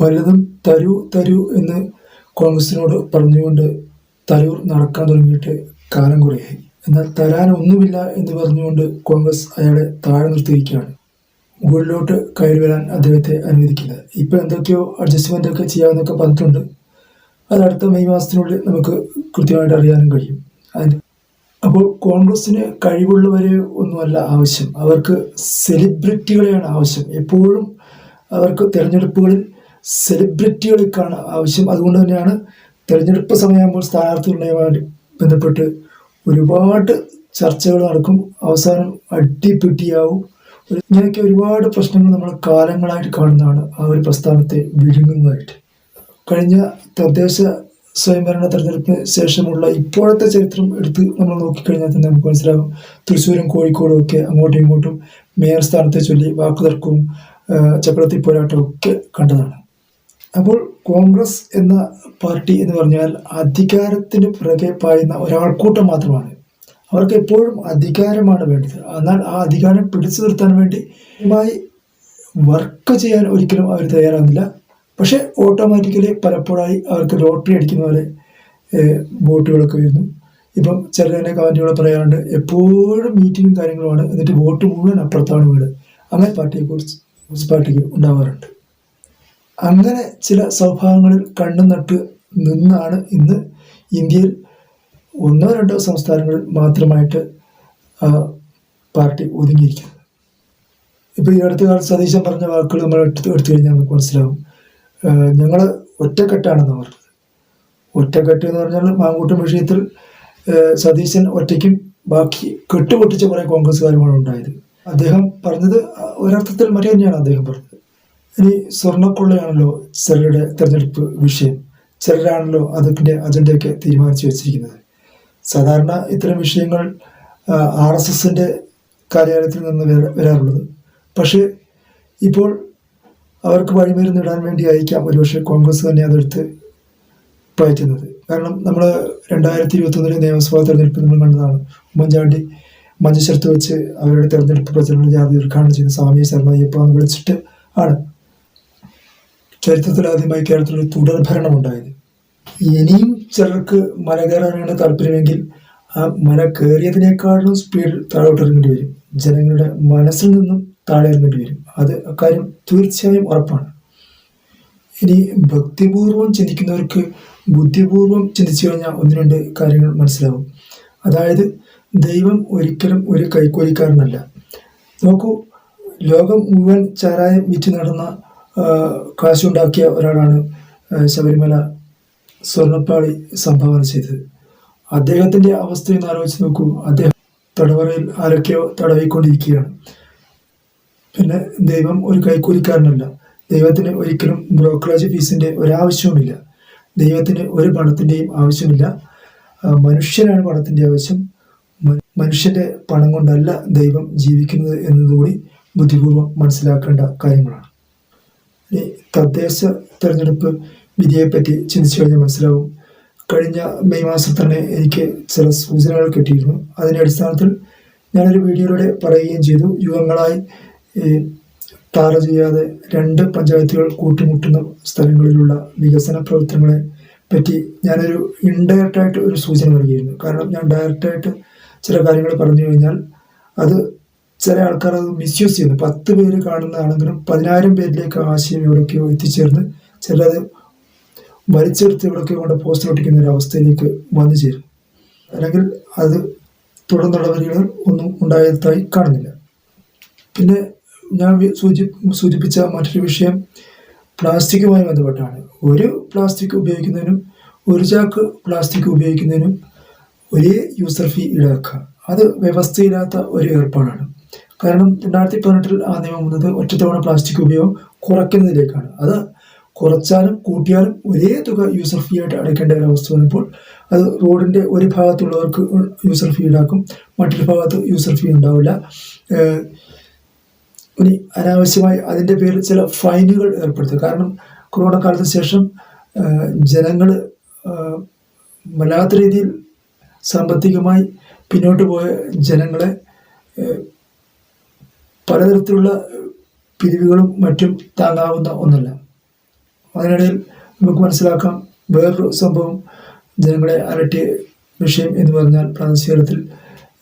വല്ലതും തരൂ തരൂ എന്ന് കോൺഗ്രസിനോട് പറഞ്ഞുകൊണ്ട് തരൂർ നടക്കാൻ തുടങ്ങിയിട്ട് കാലം കുറയായി. എന്നാൽ തരാൻ ഒന്നുമില്ല എന്ന് പറഞ്ഞുകൊണ്ട് കോൺഗ്രസ് അയാളെ താഴെ നിർത്തിയിരിക്കുകയാണ്. മുകളിലോട്ട് കയറി വരാൻ അദ്ദേഹത്തെ അനുവദിക്കില്ല. ഇപ്പോൾ എന്തൊക്കെയോ അഡ്ജസ്റ്റ്മെന്റ് ഒക്കെ ചെയ്യാമെന്നൊക്കെ പറഞ്ഞിട്ടുണ്ട്. അത് അടുത്ത മെയ് മാസത്തിനുള്ളിൽ നമുക്ക് കൃത്യമായിട്ട് അറിയാനും കഴിയും. അതിന് അപ്പോൾ കോൺഗ്രസ്സിന് കഴിവുള്ളവരെ ഒന്നുമല്ല ആവശ്യം. അവർക്ക് സെലിബ്രിറ്റികളെയാണ് ആവശ്യം. എപ്പോഴും അവർക്ക് തിരഞ്ഞെടുപ്പുകളിൽ സെലിബ്രിറ്റികൾക്കാണ് ആവശ്യം. അതുകൊണ്ട് തന്നെയാണ് തിരഞ്ഞെടുപ്പ് സമയമാകുമ്പോൾ സ്ഥാനാർത്ഥികളുമായി ബന്ധപ്പെട്ട് ഒരുപാട് ചർച്ചകൾ നടക്കും. അവസാനം അടിപിട്ടിയാവും. ഇങ്ങനെയൊക്കെ ഒരുപാട് പ്രശ്നങ്ങൾ നമ്മൾ കാലങ്ങളായിട്ട് കാണുന്നതാണ് ആ ഒരു പ്രസ്ഥാനത്തെ വിഴുങ്ങുന്നതായിട്ട്. കഴിഞ്ഞ തദ്ദേശ സ്വയംഭരണ തെരഞ്ഞെടുപ്പിന് ശേഷമുള്ള ഇപ്പോഴത്തെ ചരിത്രം എടുത്ത് നമ്മൾ നോക്കിക്കഴിഞ്ഞാൽ തന്നെ നമുക്ക് മനസ്സിലാകും. തൃശ്ശൂരും കോഴിക്കോടും ഒക്കെ അങ്ങോട്ടും ഇങ്ങോട്ടും മേയർ സ്ഥാനത്തെ ചൊല്ലി വാക്കുതർക്കവും ചക്രത്തിൽ ചക്രത്തി പോരാട്ടവും ഒക്കെ കണ്ടതാണ്. അപ്പോൾ കോൺഗ്രസ് എന്ന പാർട്ടി എന്ന് പറഞ്ഞാൽ അധികാരത്തിന് പുറകെ പായുന്ന ഒരാൾക്കൂട്ടം മാത്രമാണ്. അവർക്ക് എപ്പോഴും അധികാരമാണ് വേണ്ടത്. എന്നാൽ ആ അധികാരം പിടിച്ചു നിർത്താൻ വേണ്ടി വർക്ക് ചെയ്യാൻ ഒരിക്കലും അവർ തയ്യാറാകുന്നില്ല പക്ഷേ ഓട്ടോമാറ്റിക്കലി പലപ്പോഴായി അവർക്ക് ലോട്ടറി അടിക്കുന്ന പോലെ വോട്ടുകളൊക്കെ വരുന്നു. ഇപ്പം ചിലതിന്റെ കമന്റുകൾ പറയാറുണ്ട് എപ്പോഴും മീറ്റിങ്ങും കാര്യങ്ങളുമാണ് എന്നിട്ട് വോട്ട് മുഴുവൻ അപ്പുറത്താണ് വീട്. അങ്ങനെ പാർട്ടിയെ കുറിച്ച് പാർട്ടിക്ക് ഉണ്ടാവാറുണ്ട്. അങ്ങനെ ചില സ്വഭാവങ്ങളിൽ കണ്ണു നട്ട് നിന്നാണ് ഇന്ന് ഇന്ത്യയിൽ ഒന്നോ രണ്ടോ സംസ്ഥാനങ്ങളിൽ മാത്രമായിട്ട് പാർട്ടി ഒതുങ്ങിയിരിക്കുന്നത്. ഇപ്പോൾ ഈ അടുത്ത കാലത്ത് സതീശൻ പറഞ്ഞ വാക്കുകൾ നമ്മൾ എടുത്ത് എടുത്തു കഴിഞ്ഞാൽ നമുക്ക് മനസ്സിലാവും. ഞങ്ങൾ ഒറ്റക്കെട്ടാണെന്ന് പറഞ്ഞത്. ഒറ്റക്കെട്ട് എന്ന് പറഞ്ഞാൽ മാങ്കൂട്ടം വിഷയത്തിൽ സതീശൻ ഒറ്റയ്ക്കും ബാക്കി കെട്ടുപൊട്ടിച്ച കുറേ കോൺഗ്രസ്സുകാരുമാണ് ഉണ്ടായത്. അദ്ദേഹം പറഞ്ഞത് ഒരർത്ഥത്തിൽ മറ്റേ തന്നെയാണ് അദ്ദേഹം പറഞ്ഞത്. ഇനി സ്വർണക്കൊള്ളയാണല്ലോ ചിലരുടെ തെരഞ്ഞെടുപ്പ് വിഷയം. ചിലരാണല്ലോ അതിന്റെ അജണ്ടയൊക്കെ തീരുമാനിച്ചു വെച്ചിരിക്കുന്നത്. സാധാരണ ഇത്തരം വിഷയങ്ങൾ ആർ എസ് എസിന്റെ കാര്യാലയത്തിൽ നിന്ന് വര- വരാറുള്ളത്. പക്ഷേ ഇപ്പോൾ അവർക്ക് വഴിമരുന്ന് ഇടാൻ വേണ്ടി ആയിരിക്കാം ഒരുപക്ഷെ കോൺഗ്രസ് തന്നെ അതെടുത്ത് പയറ്റുന്നത്. കാരണം നമ്മൾ രണ്ടായിരത്തി ഇരുപത്തൊന്നിലെ നിയമസഭാ തെരഞ്ഞെടുപ്പ് നമ്മൾ കണ്ടതാണ്. ഉമ്മൻചാണ്ടി മഞ്ചേശ്വരത്ത് വെച്ച് അവരുടെ തെരഞ്ഞെടുപ്പ് പ്രചരണം ജാതി ഉദ്ഘാടനം ചെയ്യുന്ന സ്വാമി ശരണയ്യപ്പ എന്ന് വിളിച്ചിട്ട് ആണ്. ചരിത്രത്തിൽ ആദ്യമായി കേരളത്തിൽ ഒരു തുടർ ഭരണം ഉണ്ടായത്. ഇനിയും ചിലർക്ക് മല കയറാനാണ് താല്പര്യമെങ്കിൽ ആ മല കയറിയതിനേക്കാളും സ്പീഡിൽ താഴോട്ട് ഇറങ്ങേണ്ടി വരും. ജനങ്ങളുടെ മനസ്സിൽ നിന്നും താഴെ ഇറങ്ങേണ്ടി വരും. അത് അക്കാര്യം തീർച്ചയായും ഉറപ്പാണ്. ഇനി ഭക്തിപൂർവം ചിന്തിക്കുന്നവർക്ക് ബുദ്ധിപൂർവം ചിന്തിച്ചു കഴിഞ്ഞാൽ ഒന്ന് രണ്ട് കാര്യങ്ങൾ മനസ്സിലാവും. അതായത് ദൈവം ഒരിക്കലും ഒരു കൈക്കൂലിക്കാരനല്ല. നോക്കൂ ലോകം മുഴുവൻ ചാരായം വിറ്റ് നടന്ന കാശുണ്ടാക്കിയ ഒരാളാണ് ശബരിമല സ്വർണപ്പാളി സംഭാവന ചെയ്തത്. അദ്ദേഹത്തിന്റെ അവസ്ഥ എന്ന് ആലോചിച്ച് നോക്കൂ. അദ്ദേഹം തടവറയിൽ ആരൊക്കെയോ തടവിക്കൊണ്ടിരിക്കുകയാണ്. പിന്നെ ദൈവം ഒരു കൈക്കൂലിക്കാരനല്ല. ദൈവത്തിന് ഒരിക്കലും ബ്രോക്കറേജ് ഫീസിന്റെ ഒരാവശ്യവുമില്ല. ദൈവത്തിന് ഒരു പണത്തിന്റെയും ആവശ്യമില്ല. മനുഷ്യനാണ് പണത്തിന്റെ ആവശ്യം. മനുഷ്യന്റെ പണം കൊണ്ടല്ല ദൈവം ജീവിക്കുന്നത് എന്നതുകൂടി ബുദ്ധിപൂർവം മനസ്സിലാക്കേണ്ട കാര്യങ്ങളാണ്. തദ്ദേശ തെരഞ്ഞെടുപ്പ് വിധിയെപ്പറ്റി ചിന്തിച്ചു കഴിഞ്ഞാൽ മനസ്സിലാവും. കഴിഞ്ഞ മെയ് മാസം തന്നെ എനിക്ക് ചില സൂചനകൾ കിട്ടിയിരുന്നു. അതിന്റെ അടിസ്ഥാനത്തിൽ ഞാനൊരു വീഡിയോയിലൂടെ പറയുകയും ചെയ്തു. യുവങ്ങളായി താറ ചെയ്യാതെ രണ്ട് പഞ്ചായത്തുകൾ കൂട്ടിമുട്ടുന്ന സ്ഥലങ്ങളിലുള്ള വികസന പ്രവർത്തനങ്ങളെ പറ്റി ഞാനൊരു ഇൻഡയറക്റ്റായിട്ട് ഒരു സൂചന നൽകിയിരുന്നു. കാരണം ഞാൻ ഡയറക്റ്റായിട്ട് ചില കാര്യങ്ങൾ പറഞ്ഞു കഴിഞ്ഞാൽ അത് ചില ആൾക്കാർ അത് മിസ്യൂസ് ചെയ്യുന്നു. പത്ത് പേര് കാണുന്നതാണെങ്കിലും പതിനായിരം പേരിലേക്ക് ആശയം എവിടേക്കോ എത്തിച്ചേർന്ന് ചിലത് വലിച്ചെടുത്ത് എവിടേക്കോ കൊണ്ട് പോസ്റ്റ് ഒട്ടിക്കുന്ന ഒരു അവസ്ഥയിലേക്ക് വന്നു ചേരും. അല്ലെങ്കിൽ അത് തുടർ നടപടികൾ ഒന്നും ഉണ്ടായതായി കാണുന്നില്ല. പിന്നെ ഞാൻ സൂചി സൂചിപ്പിച്ച മറ്റൊരു വിഷയം പ്ലാസ്റ്റിക്കുമായി ബന്ധപ്പെട്ടാണ്. ഒരു പ്ലാസ്റ്റിക് ഉപയോഗിക്കുന്നതിനും ഒരു ചാക്ക് പ്ലാസ്റ്റിക് ഉപയോഗിക്കുന്നതിനും ഒരേ യൂസർ ഫീ ഈടാക്കുക. അത് വ്യവസ്ഥയില്ലാത്ത ഒരു ഏർപ്പാടാണ്. കാരണം രണ്ടായിരത്തി പതിനെട്ടിൽ ആ നിയമം വന്നത് ഒറ്റത്തവണ പ്ലാസ്റ്റിക് ഉപയോഗം കുറയ്ക്കുന്നതിലേക്കാണ്. അത് കുറച്ചാലും കൂട്ടിയാലും ഒരേ തുക യൂസർ ഫീ ആയിട്ട് അടയ്ക്കേണ്ട ഒരു അവസ്ഥ വന്നപ്പോൾ അത് റോഡിന്റെ ഒരു ഭാഗത്തുള്ളവർക്ക് യൂസർ ഫീ ഈടാക്കും മറ്റൊരു ഭാഗത്ത് യൂസർ ഫീ ഉണ്ടാവില്ല. ഇനി അനാവശ്യമായി അതിന്റെ പേരിൽ ചില ഫൈനുകൾ ഏർപ്പെടുത്തുക കാരണം കൊറോണ കാലത്തിന് ശേഷം ജനങ്ങൾ വല്ലാത്ത രീതിയിൽ സാമ്പത്തികമായി പിന്നോട്ട് പോയ ജനങ്ങളെ പലതരത്തിലുള്ള പിരിവുകളും മറ്റും താങ്ങാവുന്ന ഒന്നല്ല. അതിനിടയിൽ നമുക്ക് മനസ്സിലാക്കാം വേറൊരു സംഭവം ജനങ്ങളെ അലട്ടിയ വിഷയം എന്ന് പറഞ്ഞാൽ പ്രാദേശികത്തിൽ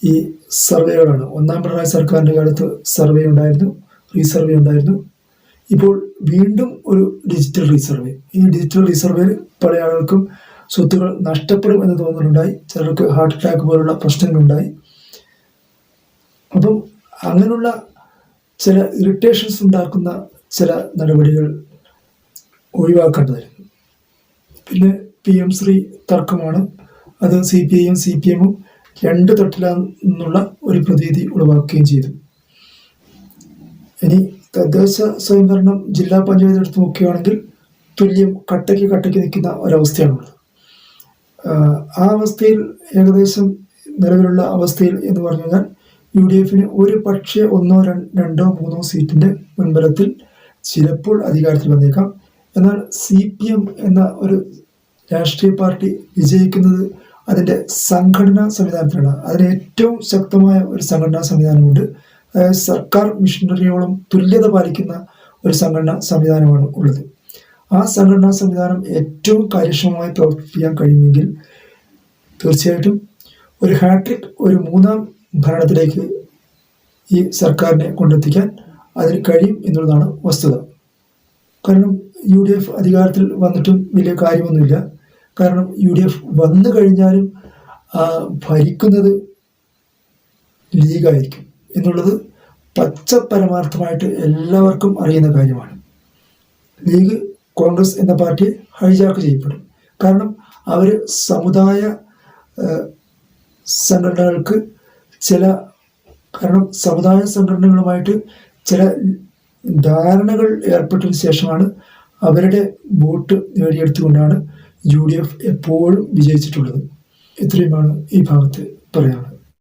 ഈ സർവേകളാണ്. ഒന്നാം പിണറായി സർക്കാരിന്റെ കാലത്ത് സർവേ ഉണ്ടായിരുന്നു റീസർവേ ഉണ്ടായിരുന്നു. ഇപ്പോൾ വീണ്ടും ഒരു ഡിജിറ്റൽ റീസർവേ. ഈ ഡിജിറ്റൽ റീസർവേയിൽ പല ആളുകൾക്കും സ്വത്തുകൾ നഷ്ടപ്പെടും എന്ന് തോന്നുന്നുണ്ടായി ചിലർക്ക് ഹാർട്ട് അറ്റാക്ക് പോലുള്ള പ്രശ്നങ്ങളുണ്ടായി. അപ്പം അങ്ങനെയുള്ള ചില ഇറിറ്റേഷൻസ് ഉണ്ടാക്കുന്ന ചില നടപടികൾ ഒഴിവാക്കേണ്ടതായിരുന്നു. പിന്നെ പി എം ശ്രീ തർക്കമാണ്. അത് സി പി ഐയും സി പി എമ്മും രണ്ട് തട്ടിലാന്നുള്ള ഒരു പ്രതീതി ഉളവാക്കുകയും ചെയ്തു. ഇനി തദ്ദേശ സ്വയംഭരണം ജില്ലാ പഞ്ചായത്ത് എടുത്ത് നോക്കുകയാണെങ്കിൽ തുല്യം കട്ടയ്ക്ക് കട്ടയ്ക്ക് നിൽക്കുന്ന ഒരവസ്ഥയാണുള്ളത്. ആ അവസ്ഥയിൽ ഏകദേശം നിലവിലുള്ള അവസ്ഥയിൽ എന്ന് പറഞ്ഞു കഴിഞ്ഞാൽ യു ഡി എഫിന് ഒരു പക്ഷേ ഒന്നോ രണ്ടോ മൂന്നോ സീറ്റിന്റെ മുൻബലത്തിൽ ചിലപ്പോൾ അധികാരത്തിൽ വന്നേക്കാം. എന്നാൽ സി പി എം എന്ന ഒരു രാഷ്ട്രീയ പാർട്ടി വിജയിക്കുന്നത് അതിന്റെ സംഘടനാ സംവിധാനത്തിലാണ്. അതിന് ഏറ്റവും ശക്തമായ ഒരു സംഘടനാ സംവിധാനമുണ്ട്. സർക്കാർ മിഷനറിയോളം തുല്യത പാലിക്കുന്ന ഒരു സംഘടനാ സംവിധാനമാണ് ഉള്ളത്. ആ സംഘടനാ സംവിധാനം ഏറ്റവും കാര്യക്ഷമമായി പ്രവർത്തിപ്പിക്കാൻ കഴിയുമെങ്കിൽ തീർച്ചയായിട്ടും ഒരു ഹാട്രിക് ഒരു മൂന്നാം ഭരണത്തിലേക്ക് ഈ സർക്കാരിനെ കൊണ്ടെത്തിക്കാൻ അതിന് കഴിയും എന്നുള്ളതാണ് വസ്തുത. കാരണം യു ഡി എഫ് അധികാരത്തിൽ വന്നിട്ടും വലിയ കാര്യമൊന്നുമില്ല. കാരണം യു ഡി എഫ് വന്നു കഴിഞ്ഞാലും ഭരിക്കുന്നത് ലീഗായിരിക്കും എന്നുള്ളത് പച്ച പരമാർത്ഥമായിട്ട് എല്ലാവർക്കും അറിയുന്ന കാര്യമാണ്. ലീഗ് കോൺഗ്രസ് എന്ന പാർട്ടിയെ ഹൈജാക്ക് ചെയ്യപ്പെടും. കാരണം അവർ സമുദായ സംഘടനകൾക്ക് ചില കാരണം സമുദായ സംഘടനകളുമായിട്ട് ചില ധാരണകൾ ഏർപ്പെട്ടതിന് ശേഷമാണ് അവരുടെ വോട്ട് നേടിയെടുത്തുകൊണ്ടാണ് യു ഡി എഫ് എപ്പോഴും വിജയിച്ചിട്ടുള്ളത്. ഇത്രയുമാണ് ഈ ഭാഗത്ത് പറയാനുള്ളത്.